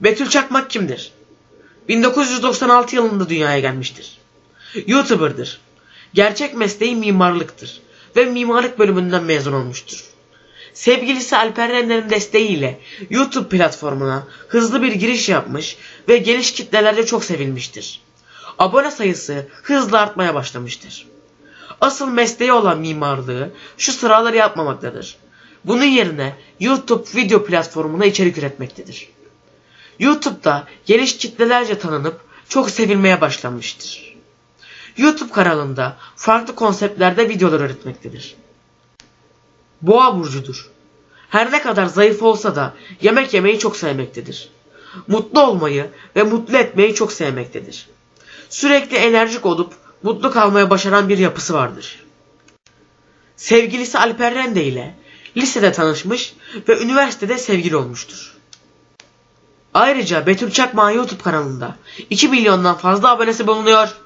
Betül Çakmak kimdir? 1996 yılında dünyaya gelmiştir. YouTuber'dır. Gerçek mesleği mimarlıktır ve mimarlık bölümünden mezun olmuştur. Sevgilisi Alper Render'in desteğiyle YouTube platformuna hızlı bir giriş yapmış ve geniş kitlelerde çok sevilmiştir. Abone sayısı hızla artmaya başlamıştır. Asıl mesleği olan mimarlığı şu sıraları yapmamaktadır. Bunun yerine YouTube video platformuna içerik üretmektedir. YouTube'da geniş kitlelerce tanınıp çok sevilmeye başlanmıştır. YouTube kanalında farklı konseptlerde videolar üretmektedir. Boğa burcudur. Her ne kadar zayıf olsa da yemek yemeyi çok sevmektedir. Mutlu olmayı ve mutlu etmeyi çok sevmektedir. Sürekli enerjik olup mutlu kalmaya başaran bir yapısı vardır. Sevgilisi Alper Rende ile lisede tanışmış ve üniversitede sevgili olmuştur. Ayrıca Betül Çakmak'ın YouTube kanalında 2 milyondan fazla abonesi bulunuyor.